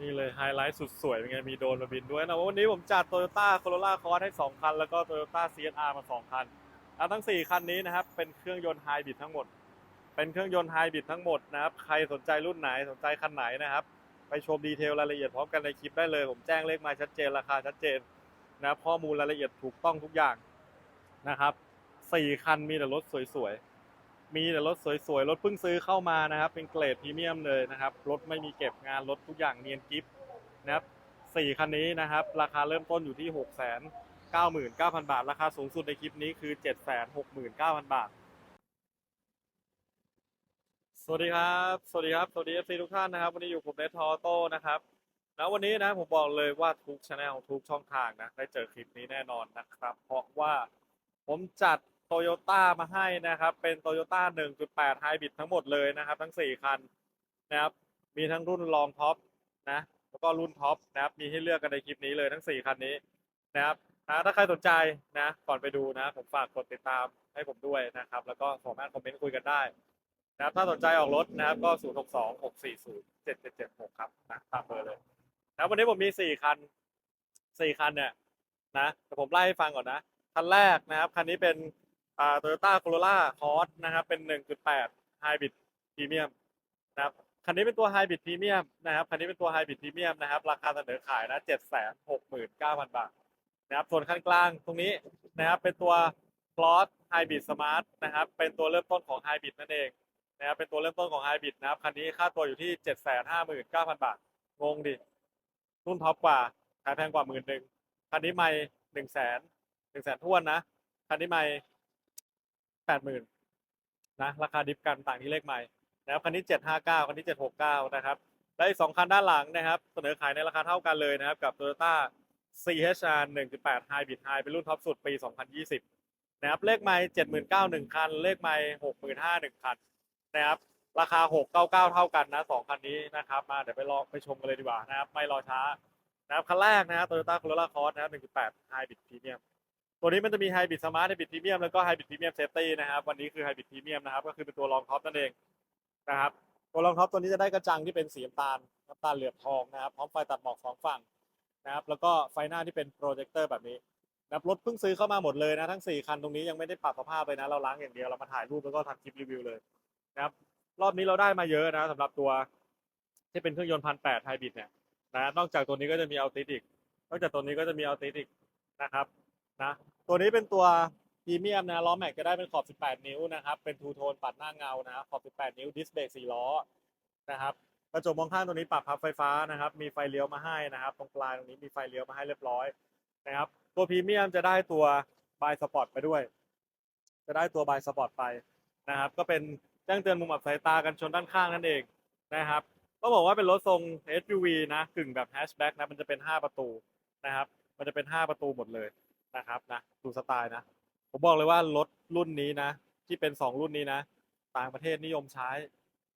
นี่เลยไฮไลท์สุดสวยเป็นไงมีโดรนมาบินด้วยนะวันนี้ผมจัด Toyota Corolla Cross ให้ 2 คัน แล้วก็ Toyota CSR มา 2 คันแล้วทั้ง 4 คันนี้นะครับ เป็นเครื่องยนต์ไฮบริดทั้งหมด เป็นเครื่องยนต์ไฮบริดทั้งหมดนะครับ ใครสนใจรุ่นไหนสนใจคันไหนนะครับ ไปชมดีเทลรายละเอียดพร้อมกันในคลิปได้เลย ผมแจ้งเลขมาชัดเจนราคาชัดเจนนะข้อมูลรายละเอียดถูกต้องทุกอย่างนะครับสี่คันมีแต่รถสวยๆ มีแต่รถสวยๆ รถเพิ่งซื้อเข้ามานะครับ เป็นเกรดพรีเมียมเลยนะครับ รถไม่มีเก็บงาน รถทุกอย่างเนียนกิฟนะครับสี่คันนี้นะครับ ราคาเริ่มต้นอยู่ที่ 6 9 9 0 0 0 บาท ราคาสูงสุดในคลิปนี้คือ 7 6 9 0 0 0 บาท สวัสดีครับ สวัสดีครับ สวัสดี FC ทุกท่านนะครับ วันนี้อยู่ผมเนทอโต้นะครับแล้ววันนี้นะผมบอกเลยว่าทุกช anel ทุกช่องทางนะได้เจอคลิปนี้แน่นอนนะครับ เพราะว่าผมจัด โตโยต้ามาให้นะครับ เป็นโตโยต้า1.8 Hybrid ทั้งหมมดเลยนะครับ ทั้ง 4 คันนะครับ มีทั้งรุ่นรองท็อปนะ แล้วก็รุ่นท็อปนะครับ มีให้เลือกกันในคลิปนี้เลยทั้ง 4 คันนี้นะครับนะถ้าใครสนใจนะ ก่อนไปดูนะ ผมฝากกดติดตามให้ผมด้วยนะครับ แล้วก็สามารถคอมเมนต์คุยกันได้นะครับถ้าสนใจออกรถนะครับก็ 0 6 2 6 4 0 7 7 7 6 ครับนะตามเบอร์เลยนะวันนี้ผมมี 4 คัน 4 คันเนี่ยนะแต่ผมไล่ให้ฟังก่อนนะ คันแรกนะครับ คันนี้เป็น อ่า Toyota Corolla Cross นะครับเป็น 1.8 Hybrid Premium นะครับคันนี้เป็นตัว Hybrid Premium นะครับคันนี้เป็นตัว Hybrid Premium นะครับ ราคาเสนอขายนะ 769,000 บาทนะครับส่วนคันกลางตรงนี้นะครับเป็นตัว Cross Hybrid Smart นะครับเป็นตัวเริ่มต้นของ Hybrid นั่นเองนะครับเป็นตัวเริ่มต้นของไฮบริดนะครับคันนี้ค่าตัวอยู่ที่ 759,000 บาท งงดิรุ่นท็อปกว่าขายแพงกว่าหมื่นหนึ่งคันนี้ไม่หนึ่งแสนหนึ่งแสนท้วนนะคันนี้ไม่ แปดหมื่นนะราคาดิฟกันต่างที่เลขไม่นะครับคันนี้759คันนี้769นะครับและอีกสองคันด้านหลังนะครับ เสนอขายในราคาเท่ากันเลยนะครับ กับ Toyota CHR 1.8 Hybrid High เป็นรุ่นท็อปสุดปี 2020 นะครับ เลขไม่79,000หนึ่งคัน เลขไม่65,000หนึ่งคัน นะครับ ราคา 699 เท่ากันนะสองคันนี้นะครับ มาเดี๋ยวไปรองไปชมกันเลยดีกว่านะครับ ไม่รอช้า นะครับ คันแรกนะครับ Toyota Corolla Cross นะครับ 1.8 Hybrid Premium ตัวนี้มันจะมี Hybrid Smart Hybrid Premium แล้วก็ Hybrid Premium Safety นะครับวันนี้คือ Hybrid Premium นะครับก็คือเป็นตัวรองท็อปนั่นเองนะครับตัวรองท็อปตัวนี้จะได้กระจังที่เป็นสีน้ำตาลน้ำตาลเหลือบทองนะครับพร้อมไฟตัดหมอกสองฝั่งนะครับแล้วก็ไฟหน้าที่เป็นโปรเจคเตอร์แบบนี้นะรถเพิ่งซื้อเข้ามาหมดเลยนะทั้ง 4 คันตรงนี้ยังไม่ได้ปรับสภาพเลยนะ เราล้างอย่างเดียวเรามาถ่ายรูปแล้วก็ทำคลิปรีวิวเลยนะครับรอบนี้เราได้มาเยอะนะสำหรับตัวที่เป็นเครื่องยนต์พันแปดไฮบริดเนี่ยนะนอกจากตัวนี้ก็จะมีอัลติอีกนอกจากตัวนี้ก็จะมีอัลติอีกนะครับนะ ตัวนี้เป็นตัวพรีเมียมนะล้อแม็กจะได้เป็นขอบ 18 นิ้วนะครับ เป็นทูโทนปัดหน้าเงานะขอบ 18 นิ้วดิสเบรก4ล้อนะครับกระจกมองข้างตัวนี้ปรับพับไฟฟ้านะครับ มีไฟเลี้ยวมาให้นะครับ ตรงปลายตรงนี้มีไฟเลี้ยวมาให้เรียบร้อยนะครับ ตัวพรีเมียมจะได้ตัวบายสปอร์ตไปด้วย จะได้ตัวบายสปอร์ตไปนะครับ ก็เป็นแจ้งเตือนมุมอับสายตากันชนด้านข้างนั่นเองนะครับก็บอกว่าเป็นรถทรง SUV นะกึ่งแบบแฮชแบ็กนะมันจะเป็น 5 ประตูนะครับ มันจะเป็น 5 ประตูหมดเลย นะครับนะดูสไตล์นะ ผมบอกเลยว่ารถรุ่นนี้นะ ที่เป็น 2 รุ่นนี้นะ ต่างประเทศนิยมใช้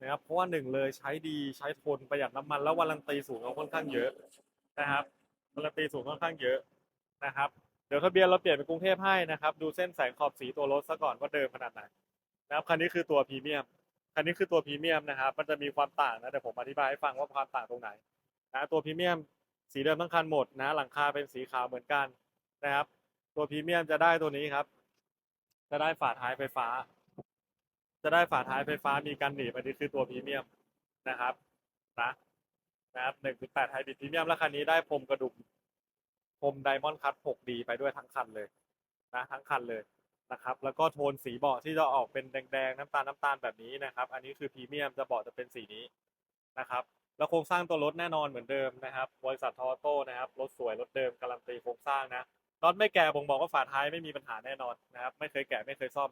นะครับเพราะว่าหนึ่งเลยใช้ดีใช้ทนประหยัดน้ำมันแล้ววารันตีสูงค่อนข้างเยอะนะครับวารันตีสูงค่อนข้างเยอะนะครับ เดี๋ยวทะเบียนเราเปลี่ยนเป็นกรุงเทพให้นะครับ ดูเส้นแสงขอบสีตัวรถซะก่อนว่าเดิมขนาดไหนนะครับคันนี้คือตัวพรีเมียมคันนี้คือตัวพรีเมียมนะครับ มันจะมีความต่างนะเดี๋ยวผมอธิบายให้ฟังว่าความต่างตรงไหนนะตัวพรีเมียมสีเดิมทั้งคันหมดนะ หลังคาเป็นสีขาวเหมือนกันนะครับ ตัวพรีเมียมจะได้ตัวนี้ครับ จะได้ฝาท้ายไฟฟ้า จะได้ฝาท้ายไฟฟ้ามีกันหนีบอันนี้คือตัวพรีเมียมนะครับ นะนะครับ1.8ไฮบริดพรีเมียมแล้วคันนี้ได้พรมกระดุมพรมไดมอนด์คัต 6D ไปด้วยทั้งคันเลยนะทั้งคันเลยนะครับ แล้วก็โทนสีเบาะที่จะออกเป็นแดงๆน้ำตาลน้ำตาลแบบนี้นะครับ อันนี้คือพรีเมียมจะเบาะจะเป็นสีนี้นะครับแล้วโครงสร้างตัวรถแน่นอนเหมือนเดิมนะครับ บริษัททอโต้นะครับ รถสวยรถเดิมการันตีโครงสร้างนะ น็อตไม่แก่บ่งบอกว่าฝาท้ายไม่มีปัญหาแน่นอนนะครับ ไม่เคยแกะไม่เคยซ่อม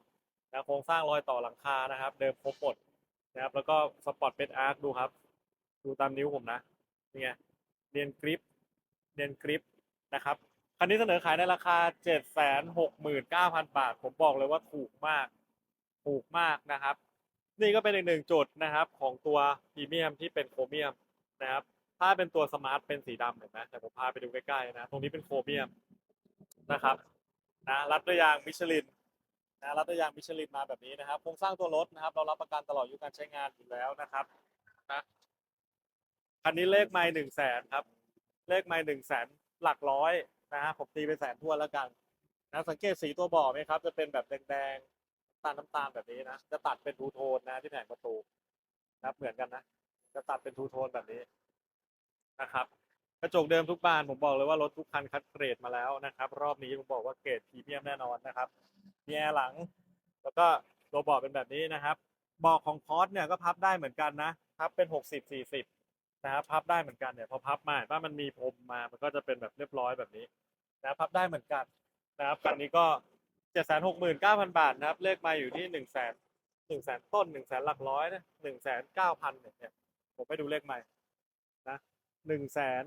นะโครงสร้างรอยต่อหลังคานะครับ เดิมครบหมดนะครับ แล้วก็สปอร์ตเป็นอาร์คดูครับ ดูตามนิ้วผมนะนี่ไงเนียนกริปเนียนกริปนะครับคันนี้เสนอขายในราคา 769,000 บาท ผมบอกเลยว่าถูกมาก ถูกมากนะครับ นี่ก็เป็นอีกหนึ่งจุดนะครับ ของตัวพรีเมียมที่เป็นโครเมียมนะครับ ถ้าเป็นตัวสมาร์ทเป็นสีดำเห็นไหมแต่ผมพาไปดูใกล้ๆนะ ตรงนี้เป็นโครเมียม นะครับนะรัดด้วยยางมิชลินนะรัดด้วยยางมิชลินมาแบบนี้นะครับโครงสร้างตัวรถนะครับ เรารับประกันตลอดอายุการใช้งานอยู่แล้วนะครับนะคันนี้เลขไม่หนึ่งแสนครับ เลขไม่หนึ่งแสนหลักร้อยนะฮะผมตีเป็นแสนทั่วแล้วกันนะสังเกตสีตัวบ่อไหมครับ จะเป็นแบบแดงๆตาลน้ำตาลแบบนี้นะจะตัดเป็นทูโทนนะที่แผงประตูนะเหมือนกันนะ จะตัดเป็นทูโทนแบบนี้นะครับ ระจกเดิมทุกบานผมบอกเลยว่ารถทุกคันคัดเกรดมาแล้วนะครับ รอบนี้ผมบอกว่าเกรดพรีเมียมแน่นอนนะครับมีแอร์หลัง แล้วก็ตัวเบาะเป็นแบบนี้นะครับเบาะของคอสเนี่ยก็พับได้เหมือนกันนะพับเป็นหกสิบสี่สิบนะครับพับได้เหมือนกันเนี่ยพอพับมาถ้ามันมีพรมมามันก็จะเป็นแบบเรียบร้อยแบบนี้นะพับได้เหมือนกันนะครับคันนี้ก็เจ็ดแสนหกหมื่นเก้าพันบาทนะครับ เลขมาอยู่ที่หนึ่งแสนหนึ่งแสนต้นหนึ่งแสนหลักร้อยนะหนึ่งแสนเก้าพันเนี่ยผมไปดูเลขใหม่นะหนึ่งแสน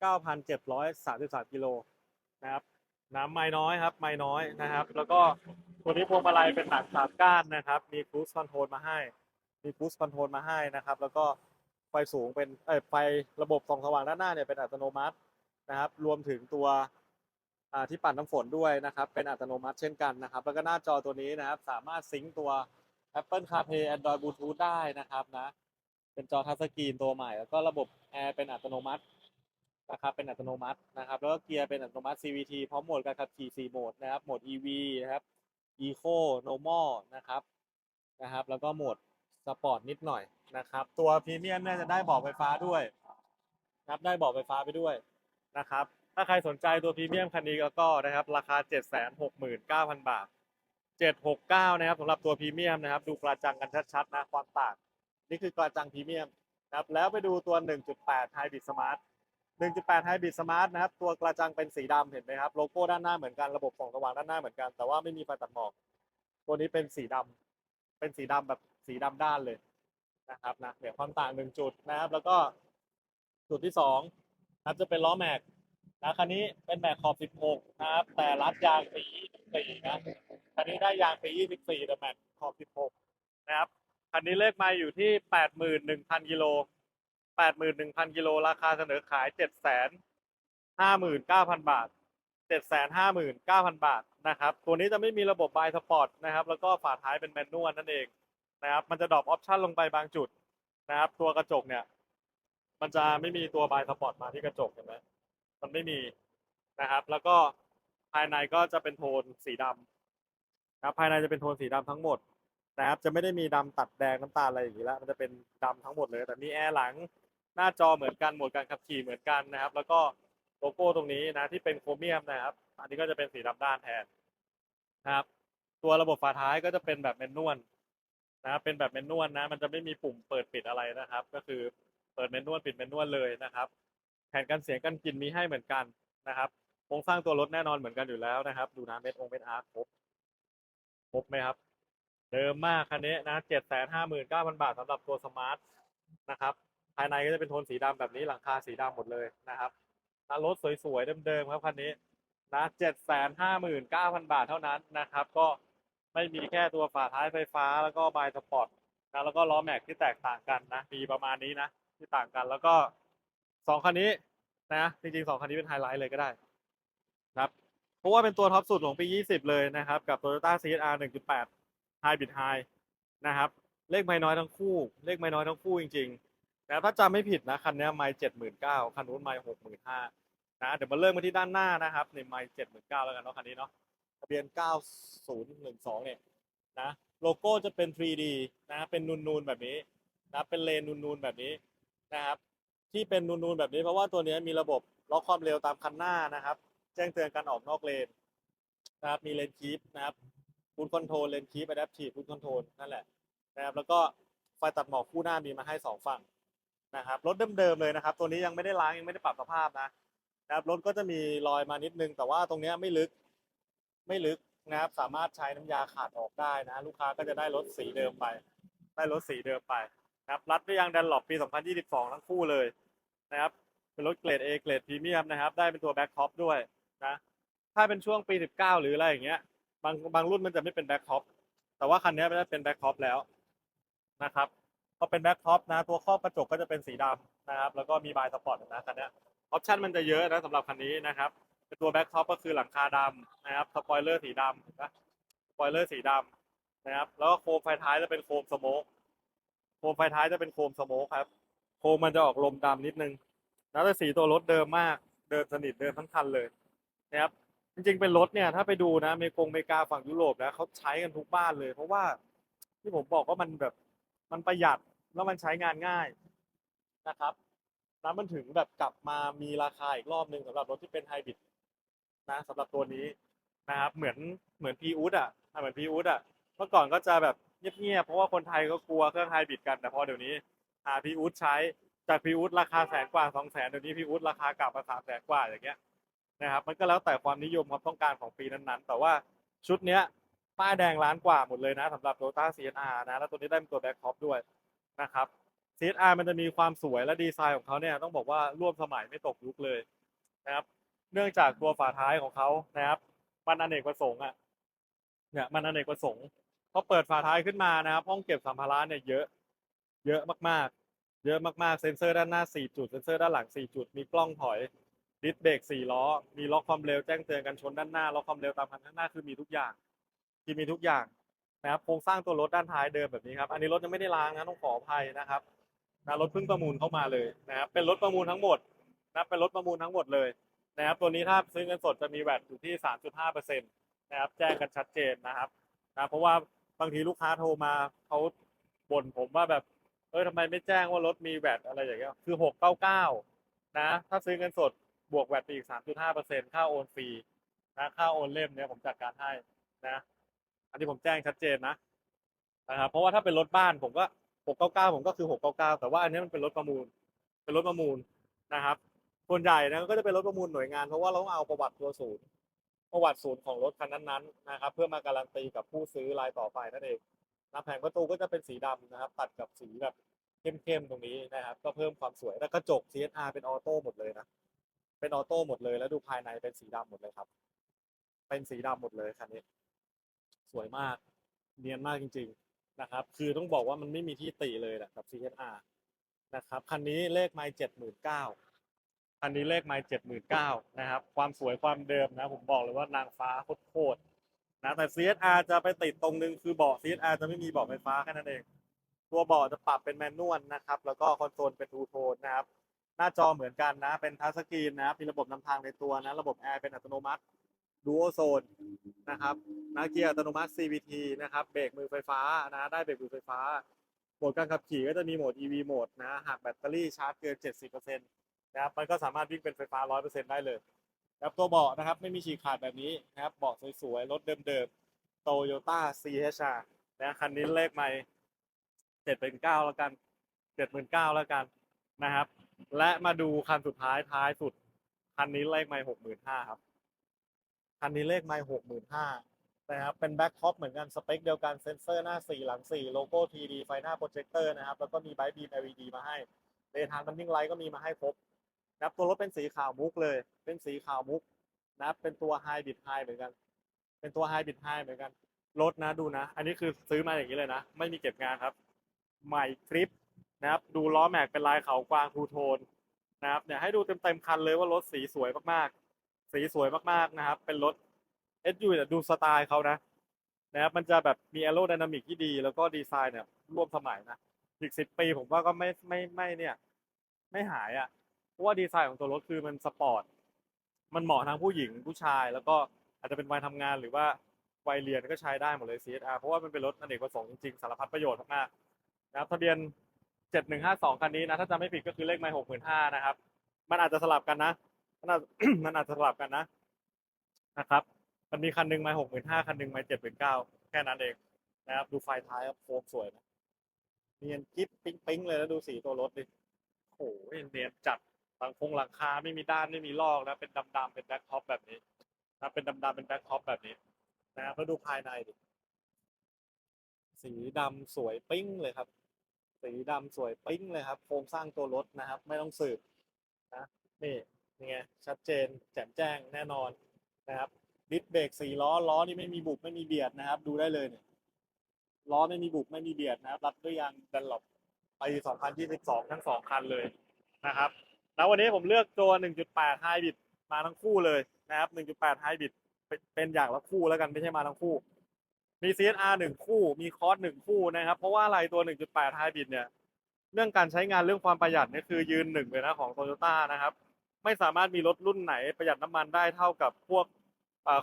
เก้าพันเจ็ดร้อยสามสิบสามกิโลนะครับน้ำไม้น้อยครับ ไม้น้อยนะครับ แล้วก็ตัวนี้พวงมาลัยเป็นหนังสามก้านนะครับ มีครู e คอนโทรลมาให้ มีครู e คอนโทรลมาให้นะครับ แล้วก็ไฟสูงเป็นเออไฟระบบส่องสว่างด้านหน้าเนี่ยเป็นอัตโนมัตินะครับ รวมถึงตัวที่ปั่นน้ำฝนด้วยนะครับ เป็นอัตโนมัติเช่นกันนะครับ แล้วก็หน้าจอตัวนี้นะครับ สามารถซิงค์ตัว Apple CarPlay Android Bluetooth ได้นะครับนะ เป็นจอทัชสกรีนตัวใหม่ แล้วก็ระบบแอร์เป็นอัตโนมัติ นะครับเป็นอัตโนมัตินะครับแล้วก็เกียร์เป็นอัตโนมัติ CVT พร้อมโหมดการขับขี่4โหมดนะครับโหมด EV นะครับ Eco Normal นะครับนะครับ แล้วก็โหมดสปอร์ตนิดหน่อยนะครับ ตัวพรีเมียมเนี่ยจะได้เบอกไฟฟ้าด้วยนะครับได้เบอกไฟฟ้าไปด้วยนะครับ ถ้าใครสนใจตัวพรีเมียมคันนี้ก็ก็นะครับ ราคา 769,000 บาท 769 นะครับสำหรับตัวพรีเมียมนะครับ ดูกระจังกันชัดๆนะความต่าง นี่คือกระจังพรีเมียมนะครับแล้วไปดูตัว 1.8 Hybrid Smart 1.8 Hybrid Smart นะครับ ตัวกระจังเป็นสีดำเห็นไหมครับ โลโก้ด้านหน้าเหมือนกัน ระบบส่องสว่างด้านหน้าเหมือนกัน แต่ว่าไม่มีไฟตัดหมอก ตัวนี้เป็นสีดำ เป็นสีดำแบบสีดำด้านเลยนะครับนะเดี๋ยวความต่างหนึ่งจุดนะครับ แล้วก็จุดที่สองนะครับจะเป็นล้อแม็กนะคันนี้เป็นแม็กขอบ 16 นะครับ แต่รัดยางปี24นะคันนี้ได้ยางปี24แต่แม็กขอบ 16 นะครับ คันนี้เลขมาอยู่ที่ 81,000กิโล 81,000กิโลราคาเสนอขาย759,000บาท759,000บาทนะครับ ตัวนี้จะไม่มีระบบบายสปอร์ตนะครับ แล้วก็ฝาท้ายเป็นแมนนวลนั่นเองนะครับ มันจะดรอปออปชั่นลงไปบางจุดนะครับ ตัวกระจกเนี่ย มันจะไม่มีตัวบายสปอร์ตมาที่กระจกเห็นไหมมันไม่มีนะครับ แล้วก็ภายในก็จะเป็นโทนสีดำนะครับภายในจะเป็นโทนสีดำทั้งหมดนะครับ จะไม่ได้มีดำตัดแดงน้ำตาลอะไรอย่างนี้แล้ว มันจะเป็นดำทั้งหมดเลย แต่มีแอร์หลัง หน้าจอเหมือนกันโหมดการขับขี่เหมือนกันนะครับ แล้วก็โลโก้ตรงนี้นะที่เป็นโครเมียมนะครับ อันนี้ก็จะเป็นสีดำด้านแทนนะครับ ตัวระบบฝาท้ายก็จะเป็นแบบแมนนวลนะครับเป็นแบบแมนนวลนะ มันจะไม่มีปุ่มเปิดปิดอะไรนะครับ ก็คือเปิดแมนนวลปิดแมนนวลเลยนะครับแผ่นกันเสียงกันกลิ่นมีให้เหมือนกันนะครับโครงสร้างตัวรถแน่นอนเหมือนกันอยู่แล้วนะครับ ดูนะเม็ดองเม็ดอาร์ครบครบไหมครับ เดิมมากคันนี้นะเจ็ดแสนห้าหมื่นเก้าพันบาทสำหรับตัวสมาร์ทนะครับ ภายในก็จะเป็นโทนสีดำแบบนี้หลังคาสีดำหมดเลยนะครับรถสวยๆเดิมๆครับคันนี้นะเจ็ดแสนห้าหมื่นเก้าพันบาทเท่านั้นนะครับ ก็ไม่มีแค่ตัวฝาท้ายไฟฟ้าแล้วก็บายสปอร์ตนะแล้วก็ล้อแม็กที่แตกต่างกันนะมีประมาณนี้นะที่ต่างกันแล้วก็สองคันนี้นะจริงๆสองคันนี้เป็นไฮไลท์เลยก็ได้นะครับเพราะว่าเป็นตัวท็อปสุดของปี 20 เลยนะครับ กับ Toyota CHR 1.8 Hybrid High นะครับ เลขไม่น้อยทั้งคู่ เลขไม่น้อยทั้งคู่จริง ๆ นะถ้าจำไม่ผิดนะคันนี้ไม่เจ็ดหมื่นเก้าคันนู้นไม่หกหมื่นห้านะเดี๋ยวมาเริ่มกันที่ด้านหน้านะครับในไม่เจ็ดหมื่นเก้าแล้วกันเนาะคันนี้เนาะทะเบียนเก้าศูนย์หนึ่งสองเนี่ยนะโลโก้จะเป็น 3D นะเป็นนูนๆแบบนี้นะเป็นเลนนูนๆแบบนี้นะครับที่เป็นนูนๆแบบนี้เพราะว่าตัวนี้มีระบบล็อกความเร็วตามคันหน้านะครับ แจ้งเตือนการออกนอกเลนนะครับมีเลนคีปนะครับฟูดคอนโทรลเลนคีปอะแดปทีฟฟูดคอนโทรลนั่นแหละนะครับแล้วก็ไฟตัดหมอกคู่หน้ามีมาให้สองฝั่ง นะครับรถเดิมๆเลยนะครับ ตัวนี้ยังไม่ได้ล้างยังไม่ได้ปรับสภาพนะนะครับรถก็จะมีรอยมานิดนึง แต่ว่าตรงนี้ไม่ลึกไม่ลึกนะครับ สามารถใช้น้ำยาขาดออกได้นะ ลูกค้าก็จะได้รถสีเดิมไป ได้รถสีเดิมไปนะครับรัดด้วยยางดันหลบปี 2022 ทั้งคู่เลยนะครับ เป็นรถเกรด A เกรดพรีเมียมนะครับ ได้เป็นตัวแบ็คท็อปด้วยนะถ้าเป็นช่วงปี 19 หรืออะไรอย่างเงี้ยบางบางรุ่นมันจะไม่เป็นแบ็คท็อปแต่ว่าคันนี้ไม่ได้เป็นแบ็คท็อปแล้วนะครับ พอเป็นแบ็คท็อปนะ ตัวครอบกระจกก็จะเป็นสีดำนะครับ แล้วก็มีบายสปอร์ตนะคันนี้ออปชันมันจะเยอะนะสำหรับคันนี้นะครับเป็นตัวแบ็คท็อปก็คือหลังคาดำนะครับสปอยเลอร์สีดำเห็นปะสปอยเลอร์สีดำนะครับแล้วก็โคมไฟท้ายจะเป็นโคมสโมกโคมไฟท้ายจะเป็นโคมสโมกครับโครงมันจะออกลมดำนิดนึงแล้วแต่สีตัวรถเดิมมากเดิมสนิทเดิมทั้งคันเลยนะครับจริงๆเป็นรถเนี่ยถ้าไปดูนะเมกงเมกาฝั่งยุโรปนะเขาใช้กันทุกบ้านเลย เพราะว่าที่ผมบอกว่ามันแบบ มันประหยัดแล้วมันใช้งานง่ายนะครับแล้วมันถึงแบบกลับมามีราคาอีกรอบหนึ่งสำหรับรถที่เป็นไฮบริดนะสำหรับตัวนี้นะครับเหมือนเหมือนพีอูดอะเหมือนพีอูดอะเมื่อก่อนก็จะแบบเงียบๆเพราะว่าคนไทยก็กลัวเครื่องไฮบริดกันแต่พอเดี๋ยวนี้หาพีอูดใช้จากพีอูดราคาแสนกว่าสองแสนเดี๋ยวนี้พีอูดราคากลับมาสามแสนกว่าอย่างเงี้ยนะครับมันก็แล้วแต่ความนิยมความต้องการของปีนั้นๆ แต่ว่าชุดเนี้ย ป้ายแดงล้านกว่าหมดเลยนะสำหรับ Toyota CNR นะ แล้วตัวนี้ได้เป็นตัวแบ็คท็อปด้วยนะครับ CNR มันจะมีความสวยและดีไซน์ของเขาเนี่ยต้องบอกว่าร่วมสมัยไม่ตกยุคเลยนะครับ เนื่องจากตัวฝาท้ายของเขานะครับมันอเนกประสงค์อะเนี่ยมันอเนกประสงค์พอเปิดฝาท้ายขึ้นมานะครับห้องเก็บสัมภาระเนี่ยเยอะ เยอะมากๆ เยอะมากๆเซ็นเซอร์ด้านหน้า 4 จุดเซ็นเซอร์ด้านหลัง 4 จุดมีกล้องถอยดิสเบรกสี่ล้อ มีล็อกความเร็วแจ้งเตือนกันชนด้านหน้าล็อกความเร็วตามคันข้างหน้าคือมีทุกอย่าง ที่มีทุกอย่างนะครับโครงสร้างตัวรถด้านท้ายเดิมแบบนี้ครับ อันนี้รถยังไม่ได้ล้างนะต้องขออภัยนะครับนะรถเพิ่งประมูลเข้ามาเลยนะครับเป็นรถประมูลทั้งหมดนะเป็นรถประมูลทั้งหมดเลยนะครับตัวนี้ถ้าซื้อเงินสดจะมีแวตอยู่ที่ 3.5เปอร์เซ็นต์นะครับแจ้งกันชัดเจนนะครับนะเพราะว่าบางทีลูกค้าโทรมาเขาบ่นผมว่าแบบเออทำไมไม่แจ้งว่ารถมีแวตอะไรอย่างเงี้ยคือ 699 นะ ถ้าซื้อเงินสดบวกแวตไปอีก 3.5%ค่าโอนฟรีนะค่าโอนเล่มเนี่ยผมจัดการให้นะ อันนี้ผมแจ้งชัดเจนนะนะครับเพราะว่าถ้าเป็นรถบ้านผมก็699ผมก็คือ699แต่ว่าอันนี้มันเป็นรถประมูล เป็นรถประมูลนะครับส่วนใหญ่นะก็จะเป็นรถประมูลหน่วยงานเพราะว่าเราต้องเอาประวัติตัวศูนย์ประวัติศูนย์ของรถคันนั้นๆนะครับ เพื่อมาการันตีกับผู้ซื้อรายต่อไปนั่นเองนะแผงประตูก็จะเป็นสีดำนะครับ ตัดกับสีแบบเข้มๆตรงนี้นะครับ ก็เพิ่มความสวยแล้วกระจก CSR เป็นออโต้หมดเลยนะเป็นออโต้หมดเลยแล้วดูภายในเป็นสีดำหมดเลยครับ เป็นสีดำหมดเลยคันนี้ สวยมาก เนียนมากจริง ๆนะครับ คือต้องบอกว่ามันไม่มีที่ติเลยแหละกับ CSR นะครับคันนี้เลขไมล์เจ็ดหมื่นเก้าคันนี้เลขไมล์เจ็ดหมื่นเก้านะครับ ความสวยความเดิมนะผมบอกเลยว่านางฟ้าโคตรนะแต่ CSR จะไปติดตรงนึงคือเบาะ CSR จะไม่มีเบาะไฟฟ้าแค่นั้นเอง ตัวเบาะจะปรับเป็นแมนนวลนะครับ แล้วก็คอนโซลเป็นทูโทนนะครับ หน้าจอเหมือนกันนะ เป็นทัชสกรีนนะมีระบบนำทางในตัวนะ ระบบแอร์เป็นอัตโนมัติ ดูโอโซนนะครับนะเกียร์อัตโนมัติ CVT นะครับเบรกมือไฟฟ้านะได้เบรกมือไฟฟ้าโหมดการขับขี่ก็จะมีโหมด EV โหมดนะหากแบตเตอรี่ชาร์จเกิน 70%นะครับมันก็สามารถวิ่งเป็นไฟฟ้า 100%ได้เลยครับตัวเบาะนะครับไม่มีฉีกขาดแบบนี้นะครับเบาะสวยๆ รถเดิมๆ Toyota CHR นะคันนี้เลขไม่เจ็ดเป็นเก้าแล้วกันเจ็ดหมื่นเก้าแล้วกันนะครับ และมาดูคันสุดท้ายท้ายสุด คันนี้เลขไม่หกหมื่นห้าครับ คันนี้เลขไม่หกหมื่นห้านะครับ เป็นแบ็คท็อปเหมือนกัน สเปคเดียวกัน เซนเซอร์หน้าสี่หลังสี่โลโก้ TD ไฟหน้าโปรเจคเตอร์นะครับ แล้วก็มีไบบีม LED มาให้เดทานมันนิ่งไลท์ก็มีมาให้ครบนะครับตัวรถเป็นสีขาวมุกเลย เป็นสีขาวมุกนะครับเป็นตัวไฮบิดไฮเหมือนกัน เป็นตัวไฮบิดไฮเหมือนกัน รถนะดูนะ อันนี้คือซื้อมาอย่างนี้เลยนะ ไม่มีเก็บงานครับ ใหม่คลิปนะครับ ดูล้อแม็กเป็นลายเขากวางทูโทนนะครับ เนี่ยให้ดูเต็มๆคันเลยว่ารถสีสวยมากๆ สีสวยมากๆนะครับ เป็นรถ SUV แต่ดูสไตล์เขานะนะครับมันจะแบบมีแอโร d y นามิกที่ดี แล้วก็ดีไซน์เนี่ยร่วมสมัยนะอีกสิบปีผมว่าก็ไม่ไม่ไม่เนี่ย ไม่หายอะ่ะ เพราะว่าดีไซน์ของตัวรถคือมันสปอร์ต มันเหมาะทั้งผู้หญิงผู้ชาย แล้วก็อาจจะเป็นวัยทำงานหรือว่าวัยเรียนก็ใช้ได้หมดเลย CSR เพราะว่ามันเป็นรถอเนกประสงค์จริงๆสารพัดประโยชน์มากๆนะครับทะเบียน 7152 คันนี้นะ ถ้าจำไม่ผิดก็คือเลขไม่65,000นะครับ มันอาจจะสลับกันนะ มันอาจ มันอาจจะสลับกันนะนะครับ มันมีคันหนึ่งไม่65,000คันหนึ่งไม่79,000แค่นั้นเองนะครับ ดูไฟท้ายครับโฟมสวยนะเนียนกิ๊บปิ๊งปิ๊งเลยแล้วดูสีตัวรถดิโอ้โหเนียนจัดหลังคงหลังคาไม่มีด้านไม่มีลอกนะเป็นดำๆเป็นแบ็คท็อปแบบนี้นะเป็นดำๆเป็นแบ็คท็อปแบบนี้นะครับแล้วดูภายในดิสีดำสวยปิ้งเลยครับ สีดำสวยปิ้งเลยครับ โครงสร้างตัวรถนะครับ ไม่ต้องสืบนะนี่ นี่ไงชัดเจนแจ่มแจ้งแน่นอนนะครับดิสเบรกสี่ล้อล้อนี่ไม่มีบุบไม่มีเบียดนะครับ ดูได้เลยเนี่ยล้อไม่มีบุบไม่มีเบียดนะครับ รัดด้วยยางดันหลบปี 2022 ทั้งสองคันเลยนะครับ แล้ววันนี้ผมเลือกตัว 1.8 Hybrid มาทั้งคู่เลยนะครับ 1.8 Hybrid เป็นเป็นอย่างละคู่แล้วกันไม่ใช่มาทั้งคู่ มี CSR หนึ่งคู่ มีคอร์สหนึ่งคู่นะครับ เพราะว่าอะไรตัว 1.8 Hybrid เนี่ย เรื่องการใช้งานเรื่องความประหยัดเนี่ยคือยืนหนึ่งเลยนะของโตโยต้านะครับ ไม่สามารถมีรถรุ่นไหนประหยัดน้ำมันได้เท่ากับพวก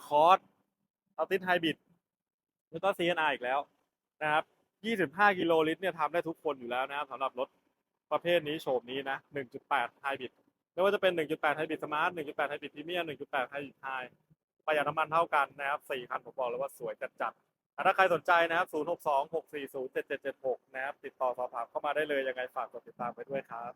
คอร์สอัลติสไฮบริดแล้วก็ CNR อีกแล้วนะครับ 25 กิโลลิตรเนี่ยทำได้ทุกคนอยู่แล้วนะครับสำหรับรถประเภทนี้โฉมนี้นะ 1.8 ไฮบริดไม่ว่าจะเป็น 1.8 ไฮบริดสมาร์ท 1.8 ไฮบริดพรีเมียม 1.8 ไฮบริดไฮประหยัดน้ำมันเท่ากันนะครับ 4 คันผมบอกเลยว่าสวยจัดๆถ้าใครสนใจนะครับ 062 640 7776 นะครับ ติดต่อสอบถามเข้ามาได้เลย ยังไงฝากกดติดตามไปด้วยครับ